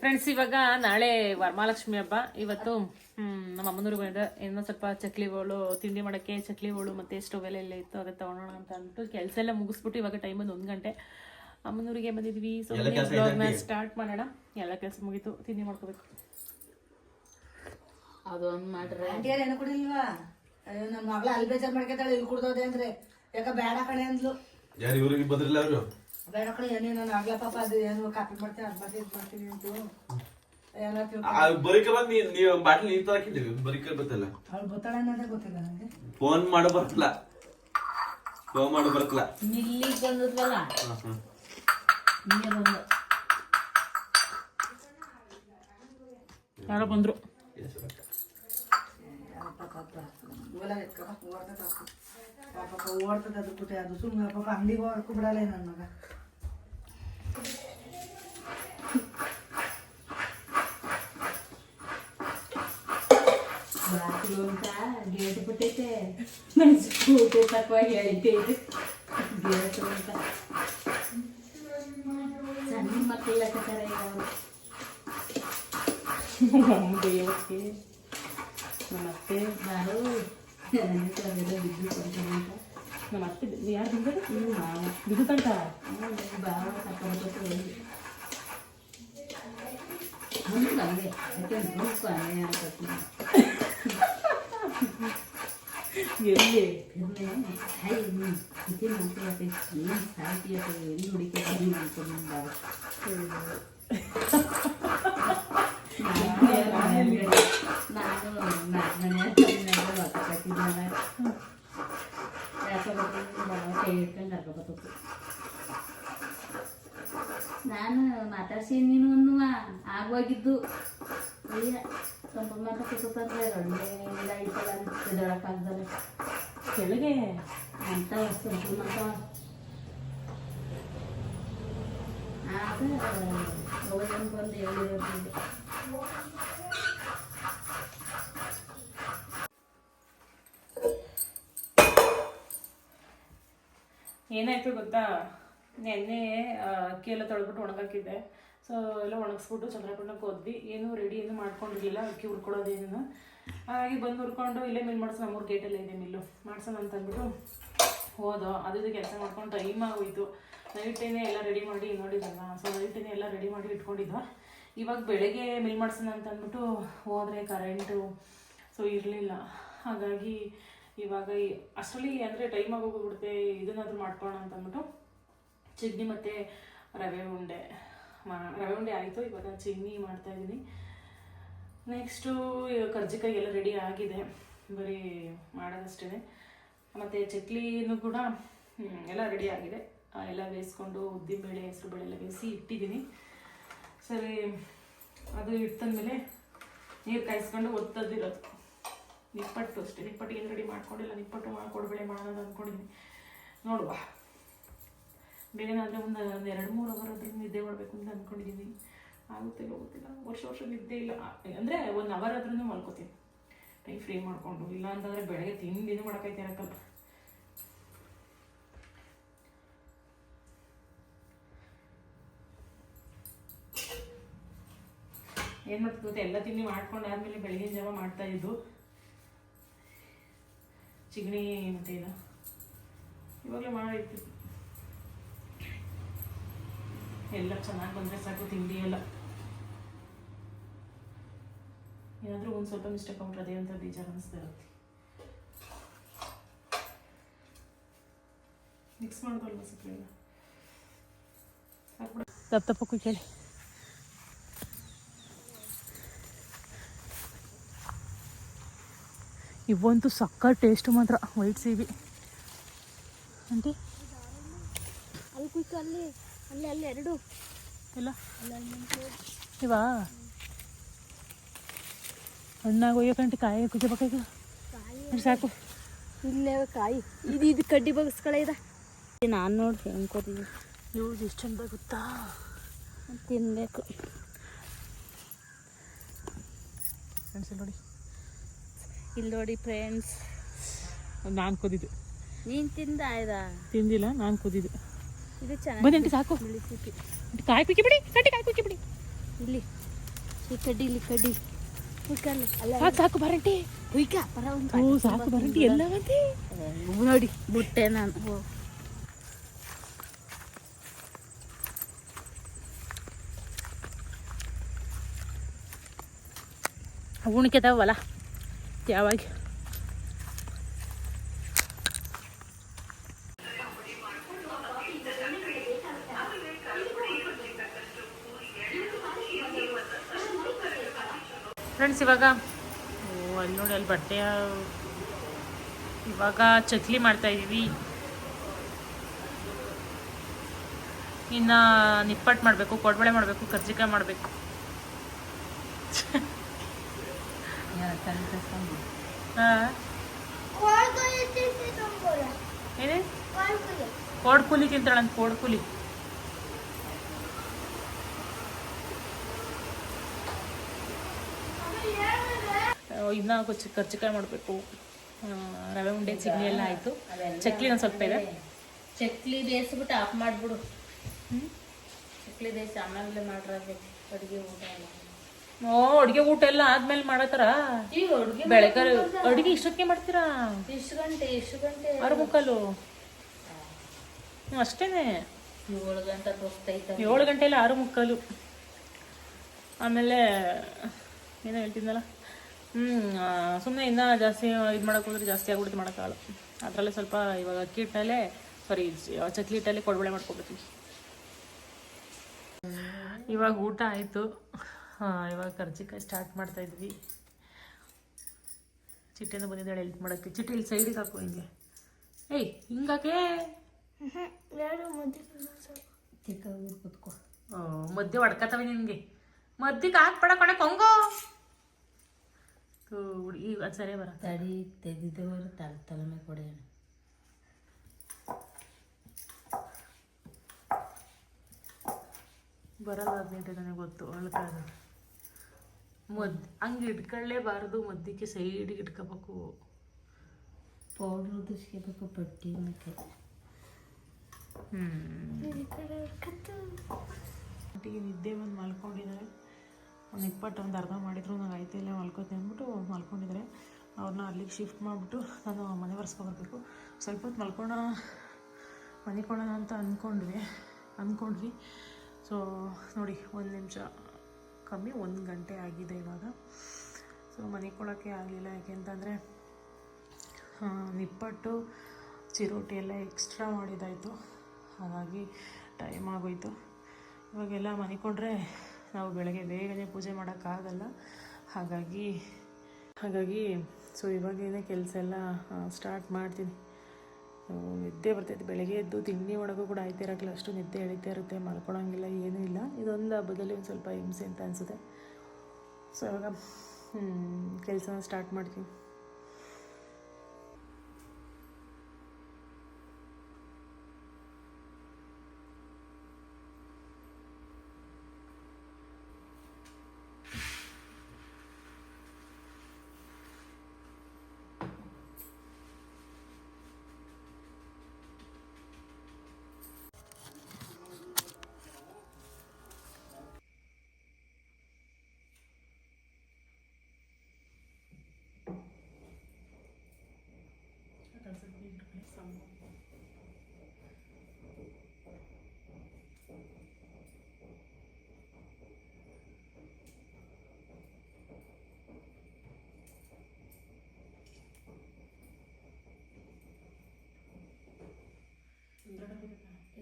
Friends ಇವಾಗ ನಾಳೆ ವರಮಹಾಲಕ್ಷ್ಮಿ ಹಬ್ಬ. ಇವತ್ತು ಹ್ಮ್, ನಮ್ಮ ಅಮ್ಮನೂರು ಬಂದ ಏನೋ ಸ್ವಲ್ಪ ಚಕ್ಲಿಗಳು ತಿಂಡಿ ಮಾಡೋಕ್ಕೆ ಚಕ್ಲಿಗಳು ಮತ್ತೆ ಸ್ಟವ್ ಎಲ್ಲ ಎಲ್ಲ ಇತ್ತು ಅದಕ್ಕೆ ತೊಗೊಳೋಣ ಅಂತ ಅಂದ್ಬಿಟ್ಟು ಕೆಲಸ ಎಲ್ಲ ಮುಗಿಸ್ಬಿಟ್ಟು ಇವಾಗ ಟೈಮ್ ಬಂದು ಒಂದು ಗಂಟೆ. ಅಮ್ಮನೂರಿಗೆ ಬಂದಿದ್ವಿ. ಸೊ ಬ್ಲಾಗ್ನ ಸ್ಟಾರ್ಟ್ ಮಾಡೋಣ. ಎಲ್ಲ ಕೆಲಸ ಮುಗೀತು. ತಿಂಡಿ ಮಾಡ್ಕೋಬೇಕು. ಅದೊಂದು ಮಾಡ್ರೆ. ಆಂಟಿ ಏನು ಕುಡಿಲ್ವಾ? ಅಯ್ಯೋ ನಮ್ಮ ಮಗಳ ಅಲ್ಲಿ ಬೇಜಾರು ಮಾಡ್ಕೊತಾಳೆ ಇಲ್ಲಿ ಕುಡ್ದೋದೆ ಅಂದ್ರೆ. ಯಾಕ ಬೇಡ ಕಣೆ ಅಂದ್ಲು. ಯಾರು ಇವ್ರಿಗೆ ಬದ್ರಿಲ್ಲ ಅವರು? ಬೇಡ ಕಡೆ ಏನೇ ನಾನು ಆಗ್ಲೇ ಪಾಪ ಅದು ಏನು ಕಾಪಿ ಮಾಡ್ತೀನಿ ಅದು ಮಾಡ್ತೀನಿ ಇದು ಮಾಡ್ತೀನಿ ಅಂತು ಏನೋ ತಿಳ್ಕೊ. ಬರಿಕ ಬಂದ್ ನೀ- ನೀವು ಬಾಟ್ಲಿ ನೀರ್ ತರಕಿದ್ದೀವಿ ಬರಿಕ ಬರ್ತಲ್ಲ ಅವಳು ಗೊತ್ತಾಳೆ ಅನ್ನೋದೇ ಗೊತ್ತಿಲ್ಲ ನನಗೆ ಫೋನ್ ಮಾಡ ಬರ್ತಲ್ಲ ಫೋನ್ ಮಾಡ ಬರ್ತಲ್ಲ ಇಲ್ಲಿಗೆ ಬಂದದ್ವಲ್ಲ? ಹಿಂಗೆ ಬಂದು. ಯಾರೋ ಬಂದ್ರು. ಓಡ್ತದ ಅದು ಬಿಟ್ಟೆ ಅದು ಸುಮ್ಮನೆ ಪಾಪ ಅಂಗಡಿಗೆ ಹೋಗಕ್ಕೂ ಬಿಡಲ್ಲ ನನ್ನ ಮಗ. ಅಂತ ಗೇಟ್ ಬಿಟ್ಟೈತೆ ನನ್ನ ಸ್ಕೂಟಿ ತಕ್ಕವಾಗಿ ಹೇಳ್ತೈತೆ ಗೇಟ್ ಅಂತ ಸಣ್ಣ ಮಕ್ಕಳು ಲೆಕ್ಕಚಾರ ಈಗ ಅವ್ರು. ಬೇಯೋಕೆ ನಮಸ್ತೆ ಬಾರು ನನಗೆ ತೊಂದರೆ ಬಿದ್ದು ಕೊಡ್ತೀನಿ ಅಂತ ನಮ್ಮ ಅತ್ತೆ ಯಾರು ಬಂದರು ಇವ್ರು ಮಾವ ಬಿಡುತ್ತಂತ ಬಾವ ಕರ್ಕೊಂಡು ಹೋಗಿ ಹಂಗೆ ನನಗೆ ಯಾಕೆ ಗ್ರೂಪ್ ಅನ್ಯಾಯ ಆಗ್ತದೆ ಎಲ್ಲಿ ಇರ್ಲಿ ಹೈ ನೀನು ಸ್ಥಿತಿ ಮಾಡ್ತೀಯ ಏನು ಸಾಹಿತ್ಯ ಎಲ್ಲಿ ಹುಡುಕಿ ಕಮ್ಮಿ ಮಾಡ್ಕೊಂಡು ಬಾವ ನಾನು ನಾಲ್ಕು ಮನೆ ರೊಕ್ಕ ಕಟ್ಟಿದ್ನಲ್ಲ ಯಾಕೆ ಬಾವ ಕೈ ಹಿಡ್ಕೊಂಡು ಕರ್ಕೊಬತ್ತು ನಾನು ಮಾತಾಡ್ಸಿ ನೀನು ಅನ್ನುವ ಆಗೋಗಿದ್ದು ಇಲ್ಲ ಸ್ವಲ್ಪ ಮಾತಾಡ್ಕೊತಂದ್ರೆ ಒಳ್ಳೆ ಇಲ್ಲ ಐತಲ್ಲ ಎದೊಳಕ್ಕಾಗ್ದಲ್ಲ ಕೆಳಗೆ ಅಂತ ಮಾತ ಆಗ ಅವಳನ್ನು ಬಂದು ಹೇಳಿರೋದು ಏನಾಯ್ತು ಗೊತ್ತಾ? ನೆನ್ನೆ ಅಕ್ಕಿ ಎಲ್ಲ ತೊಳೆದ್ಬಿಟ್ಟು ಒಣಗಾಕಿದ್ದೆ. ಸೊ ಎಲ್ಲ ಒಣಗಿಸ್ಬಿಟ್ಟು ಚಂದ್ರಪಟ್ಟಣಕ್ಕೆ ಹೋದ್ವಿ ಏನೂ ರೆಡಿ ಏನು ಮಾಡ್ಕೊಂಡಿರಲಿಲ್ಲ. ಅಕ್ಕಿ ಹುರ್ಕೊಳ್ಳೋದೇನು ಹಾಗಾಗಿ ಬಂದು ಹುರ್ಕೊಂಡು ಇಲ್ಲೇ ಮಿಲ್ ಮಾಡಿಸೋ. ನಮ್ಮೂರು ಗೇಟಲ್ಲೇ ಇದೆ ಮಿಲ್ಲು ಮಾಡ್ಸೋಣ ಅಂತ ಅಂದ್ಬಿಟ್ಟು ಹೋದೋ. ಅದು ಕೆಲಸ ಮಾಡ್ಕೊಂಡು ಟೈಮ್ ಆಗೋಯ್ತು. ನೈಟೇನೆ ಎಲ್ಲ ರೆಡಿ ಮಾಡಿ ನೋಡಿದಲ್ಲ ಸೊ ನೈಟೇನೆ ಎಲ್ಲ ರೆಡಿ ಮಾಡಿ ಇಟ್ಕೊಂಡಿದ್ವ. ಇವಾಗ ಬೆಳಗ್ಗೆ ಮಿಲ್ ಮಾಡ್ಸೋಣ ಅಂತ ಅಂದ್ಬಿಟ್ಟು ಹೋದರೆ ಕರೆಂಟು ಸೊ ಇರಲಿಲ್ಲ. ಹಾಗಾಗಿ ಇವಾಗ ಅಷ್ಟರಲ್ಲಿ ಅಂದರೆ ಟೈಮ್ ಆಗೋಗ್ಬಿಡುತ್ತೆ. ಇದನ್ನಾದ್ರೂ ಮಾಡ್ಕೊಳ್ಳೋಣ ಅಂತ ಅಂದ್ಬಿಟ್ಟು. ಚಿಗ್ನಿ ಮತ್ತು ರವೆ ಉಂಡೆ. ರವೆ ಆಯಿತು, ಇವಾಗ ಮಾಡ್ತಾ ಮಾಡ್ತಾಯಿದ್ದೀನಿ ನೆಕ್ಸ್ಟು ಕರ್ಜಿಕಾಯಿ ಎಲ್ಲ ರೆಡಿ ಆಗಿದೆ. ಬರೀ ಮಾಡೋದಷ್ಟೇ ಮತ್ತು ಚಕ್ಲಿನೂ ಕೂಡ ಎಲ್ಲ ರೆಡಿ ಆಗಿದೆ. ಎಲ್ಲ ಬೇಯಿಸ್ಕೊಂಡು ಉದ್ದಿನಬೇಳೆ, ಹೆಸರುಬೇಳೆ ಎಲ್ಲ ಬೇಯಿಸಿ ಇಟ್ಟಿದ್ದೀನಿ. ಸರಿ, ಅದು ಇಟ್ಟಂದಮೇಲೆ ನೀರು ಕಾಯಿಸ್ಕೊಂಡು ಒತ್ತದಿರೋದು. ನಿಪ್ಪಟ್ಟು ಅಷ್ಟೇ. ನಿಪ್ಪಟ್ಟು ಏನು ರೆಡಿ ಮಾಡ್ಕೊಂಡಿಲ್ಲ? ನಿಪ್ಪಟ್ಟು ಮಾಡಿಕೊಡ್ಬೇಳೆ ಮಾಡೋದು ಅಂದ್ಕೊಂಡಿದ್ದೀನಿ ನೋಡುವ. ಬೇಗನಾದರೆ ಒಂದು ಒಂದು ಎರಡು ಮೂರು ಅವರ್ ಆದರೂ ನಿದ್ದೆ ಮಾಡಬೇಕು ಅಂತ ಅಂದ್ಕೊಂಡಿದ್ದೀನಿ ಆಗುತ್ತಿಲ್ಲ ಗೊತ್ತಿಲ್ಲ ವರ್ಷ ವರ್ಷ ನಿದ್ದೆ ಇಲ್ಲ. ಅಂದರೆ ಒಂದು ಅವರ್ ಆದ್ರೂ ಮಲ್ಕೋತೀನಿ. ಟೈಮ್ ಫ್ರೀ ಮಾಡಿಕೊಂಡು, ಇಲ್ಲ ಅಂತಂದರೆ ಬೆಳಗ್ಗೆ ತಿಂಡಿನೂ ಮಾಡೋಕ್ಕೈತೆ ಇರಕ್ಕಲ್ಲ. ಏನು ಗೊತ್ತಾ? ಎಲ್ಲ ತಿಂಡಿ ಮಾಡ್ಕೊಂಡು ಆದಮೇಲೆ ಬೆಳಗಿನ ಜಾವ ಮಾಡ್ತಾ ಇದ್ದು. ಚಿಗಣಿ ಮತ್ತೆ ಇದು ಇವಾಗಲೇ ಮಾಡಿರ್ತೀವಿ. ಎಲ್ಲ ಚೆನ್ನಾಗಿ ಬಂದರೆ ಸಾಕು ತಿಂಡಿ ಎಲ್ಲ. ಏನಾದರೂ ಒಂದು ಸ್ವಲ್ಪ ಮಿಸ್ಟೇಕ್ ಆಗ್ಬಿಟ್ರೆ ಅದೇ ಅಂತ ಬೇಜಾರು ಅನಿಸ್ತಾ ಇರುತ್ತೆ. ಮಿಕ್ಸ್ ಮಾಡ್ಕೊಳ್ಳ ಸಕ್ಕರೆ ತಪ್ಪ ತಪ್ಪಕ್ಕೂ ಕೇಳಿ. ಇವಂತೂ ಸಕ್ಕ ಟೇಸ್ಟ್ ಮಾತ್ರ ವೈಟ್ ಸೀಬಿ. ಆಂಟಿ? ಅಲ್ಲಿ? ಕುಯ್ಕ ಅಲ್ಲಿ ಅಲ್ಲಿ ಎರಡು. ಇಲ್ಲ. ಇವಾ? ಹಣ್ಣಾಗ ಒಯ್ಯಕಂಟಿ ಕಾಯಿ ಕುಯ್ಕೋಬೇಕಾಗ ಸಾಕು. ಇಲ್ಲೇ ಕಾಯಿ. ಇದು ಇದು ಕಡ್ಡಿ ಬಗ್ಸ್ಕಳೆ ಇದೆ. ನಾನು ನೋಡಿ ಅನ್ಕೋತೀವಿ ಯೂಸ್ ಎಷ್ಟು ಚಂದ ಗೊತ್ತಾ? ತಿನ್ನಬೇಕು ಫ್ರೆಂಡ್ಸ್ ನೋಡಿ. ಇಲ್ಲಿ ನೋಡಿ ಫ್ರೆಂಡ್ಸ್ ನಾನು ಕುದಿದ್ದು. ನೀನು ತಿಂದ ಆಯ್ದಾ? ತಿಂದಿಲ್ಲ ನಾನು ಕುದಿದ್ದು. ಇದು ಬನ್ನಿ ಆಂಟಿ ಚೆನ್ನಾಗಿ ಸಾಕು ಕಾಯಿ ಕುಕ್ಕಿ ಬಿಡಿ ಕಟ್ಟಿ ಕಾಯಿ ಕುಕ್ಕಿ ಬಿಡಿ. ಇಲ್ಲಿ. ಈ ಕಡ್ಡಿ ಇಲ್ಲಿ ಕಡ್ಡಿ. ಹುಯ್ಕಲ್ಲ ಅಲ್ಲ. ಸಾಕು ಸಾಕು ಬರಂಟಿ. ಹುಯ್ಕ ಪರ ಒಂದು ಓ ಸಾಕು ಬರಂಟಿ ಎಲ್ಲ ಬಂತಿ ನೋಡಿ ಬುಟ್ಟೆ ನಾನು. ಉಣ್ಕೆತಾವಲ್ಲ ಯಾವಾಗ? ಫ್ರೆಂಡ್ಸ್ ಇವಾಗ ಓ ಅಲ್ಲಿ ನೋಡಿ ಅಲ್ಲಿ ಬಟ್ಟೆ ಇವಾಗ ಚಕ್ಲಿ ಮಾಡ್ತಾ ಇದ್ದೀವಿ ಇನ್ನು ನಿಪ್ಪಟ್ಟು ಮಾಡಬೇಕು ಕೊಡ್ಬಳೆ ಮಾಡಬೇಕು ಕರ್ಜಿಕಾಯಿ ಮಾಡಬೇಕು. ಹಾಂ ಏನೇ? ಕೋಡ್ಕುಲಿ ತಿಂತಾಳಂತ ಕೋಡ್ಕುಲಿ. ಇನ್ನ ಕರ್ಚಿಕಾಯಿ ಮಾಡಬೇಕು. ರವೆ ಉಂಡೆ ಚಿಗ್ನಿ ಎಲ್ಲ ಆಯಿತು. ಚಕ್ಲಿ ಒಂದು ಸ್ವಲ್ಪ ಇದೆ. ಚಕ್ಲಿ ಬೇಯಿಸ್ಬಿಟ್ಟು ಆಫ್ ಮಾಡಿಬಿಡು. ಚಕ್ಲಿ ಬೇಯಿಸಿ ಆಮೇಲೆ ಮಾಡಿರಬೇಕು ಅಡುಗೆ ಊಟ ಎಲ್ಲ. ಓ ಅಡುಗೆ ಊಟ ಎಲ್ಲ ಆದ್ಮೇಲೆ ಮಾಡತ್ತಾರ ಬೆಳಗ್ಗೆ ಅಡುಗೆ ಇಷ್ಟಕ್ಕೆ ಮಾಡ್ತೀರಾ? ಇಷ್ಟು ಗಂಟೆ ಇಷ್ಟು ಗಂಟೆ. ಆರು ಮುಕ್ಕಾಲು ಹ್ಞೂ ಅಷ್ಟೇನೆ. ಏಳು ಗಂಟೆ ಹೋಗ್ತೈತೆ ಏಳು ಗಂಟೆಲಿ ಆರು ಮುಕ್ಕಾಲು ಆಮೇಲೆ ಏನೋ ಹೇಳ್ತಿದ್ನಲ್ಲ? ಸುಮ್ಮನೆ ಇನ್ನೂ ಜಾಸ್ತಿ, ಇದು ಮಾಡೋಕೆ ಹೋದ್ರೆ ಜಾಸ್ತಿ ಆಗ್ಬಿಡುತ್ತೆ ಮಾಡೋಕ್ಕಾಗಲ್ಲ. ಅದರಲ್ಲೇ ಸ್ವಲ್ಪ ಇವಾಗ ಅಕ್ಕಿ ಹಿಟ್ಟಲ್ಲೇ ಸಾರಿ ಚಕ್ಲಿ ಹಿಟ್ಟಲ್ಲಿ ಕೊಡಬಳೆ ಮಾಡ್ಕೊಬಿಡ್ತೀನಿ. ಇವಾಗ ಊಟ ಆಯಿತು. ಇವಾಗ ಕರ್ಜಿಕಾಯಿ ಸ್ಟಾರ್ಟ್ ಮಾಡ್ತಾ ಇದ್ವಿ. ಚಿಟ್ಟೆನೂ ಬಂದಿದ್ದಾಳೆ ಹೆಲ್ಪ್ ಮಾಡೋಕ್ಕೆ. ಚಿಟ್ಟೆ ಇಲ್ಲಿ ಸೈಡಿಗೆ ಹಾಕು ಹಿಂಗೆ. ಏಯ್ ಹಿಂಗಾಕೆ ಮಧ್ಯ ಹೊಡ್ಕತ್ತವೆ ನಿನಗೆ. ಮದ್ದಿಗೆ ಹಾಕ್ಬೇಡ ಕಣೆ, ಕೊಂಗೋ. ಅದು ಸರಿ ಬರ ತಡಿ ತೆಗೆದವರು ತಲೆ ತಲೆ ಮೇಲೆ ಕೊಡೋಣ ಬರಲ್ಲ ಹದಿನೆಂಟು ನನಗೆ ಗೊತ್ತು ಅಳ್ಕಾದ ಮದ್ ಹಂಗೆ ಇಟ್ಕೊಳ್ಳೇಬಾರ್ದು ಮದ್ದಿಕ್ಕೆ ಸೈಡಿಗೆ ಇಟ್ಕೋಬೇಕು. ಪೌಡ್ರ್ ಉದಿಸ್ಕೋಬೇಕು ಪಟ್ಟಿ ಮತ್ತೆ ಒಟ್ಟಿಗೆ ನಿದ್ದೆ ಬಂದು ಮಲ್ಕೊಂಡಿದ್ದಾರೆ. ಒಂದು ಇಪ್ಪತ್ತು ಒಂದು ಅರ್ಧ ಮಾಡಿದ್ರು, ನಂಗೆ ಆಯ್ತು ಇಲ್ಲ ಮಲ್ಕೋತೀನಿ ಅಂದ್ಬಿಟ್ಟು ಮಲ್ಕೊಂಡಿದ್ದಾರೆ. ಅವ್ರನ್ನ ಅಲ್ಲಿಗೆ ಶಿಫ್ಟ್ ಮಾಡಿಬಿಟ್ಟು ನಾನು ಮನೆ ಬರ್ಸ್ಕೊಬರ್ಬೇಕು ಸ್ವಲ್ಪ ಹೊತ್ತು ಮಲ್ಕೊಳ್ಳೋಣ ಮನಿಕೊಳ್ಳೋಣ ಅಂತ ಅಂದ್ಕೊಂಡ್ವಿ ಅಂದ್ಕೊಂಡ್ವಿ ಸೊ ನೋಡಿ, ಒಂದು ನಿಮಿಷ ಕಮ್ಮಿ, ಒಂದು ಗಂಟೆ ಆಗಿದೆ ಇವಾಗ. ಸೊ ಮನಿಕೊಳ್ಳೋಕ್ಕೆ ಆಗಲಿಲ್ಲ ಯಾಕೆಂತಂದರೆ ನಿಪ್ಪಟ್ಟು, ಚಿರೋಟಿ ಎಲ್ಲ ಎಕ್ಸ್ಟ್ರಾ ಮಾಡಿದ್ದಾಯಿತು. ಹಾಗಾಗಿ ಟೈಮ್ ಆಗೋಯ್ತು. ಇವಾಗೆಲ್ಲ ಮನಿಕೊಂಡ್ರೆ ನಾವು ಬೆಳಗ್ಗೆ ಬೇಗನೆ ಪೂಜೆ ಮಾಡೋಕ್ಕಾಗಲ್ಲ. ಹಾಗಾಗಿ ಹಾಗಾಗಿ ಸೊ ಇವಾಗೇನೆ ಕೆಲಸ ಎಲ್ಲ ಸ್ಟಾರ್ಟ್ ಮಾಡ್ತೀನಿ. ನಿದ್ದೆ ಬರ್ತೈತೆ ಬೆಳಗ್ಗೆ ಎದ್ದು ತಿಂಡಿ ಒಳಗೂ ಕೂಡ ಆಯ್ತಾ ಇರೋಕ್ಕಿಲ್ಲ. ಅಷ್ಟು ನಿದ್ದೆ ಎಳಿತಾ ಇರುತ್ತೆ. ಮಲ್ಕೊಳಂಗಿಲ್ಲ, ಏನೂ ಇಲ್ಲ. ಇದೊಂದು ಹಬ್ಬದಲ್ಲಿ ಒಂದು ಸ್ವಲ್ಪ ಹಿಂಸೆ ಅಂತ ಅನಿಸುತ್ತೆ. ಸೊ ಇವಾಗ ಕೆಲಸನ ಸ್ಟಾರ್ಟ್ ಮಾಡ್ತೀನಿ.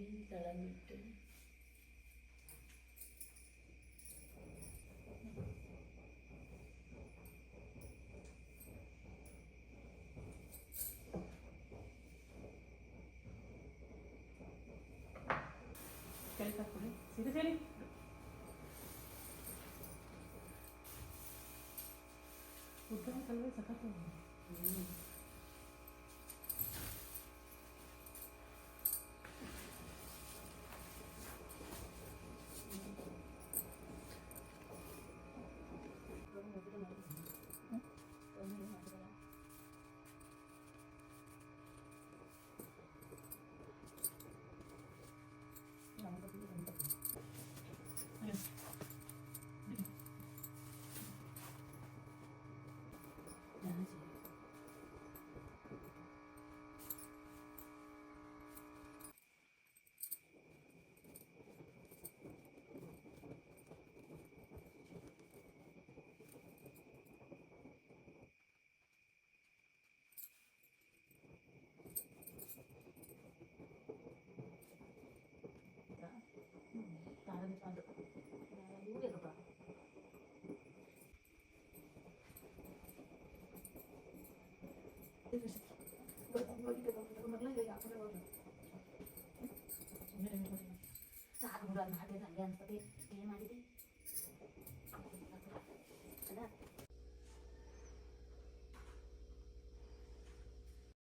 ಇಲ್ಲಿ ತೆಳಗಿಟ್ಟು ಕೆಳಗೆ ಹಾಕ್ಬಿಡಿ ಸೀರೆ ಅಂತದೇ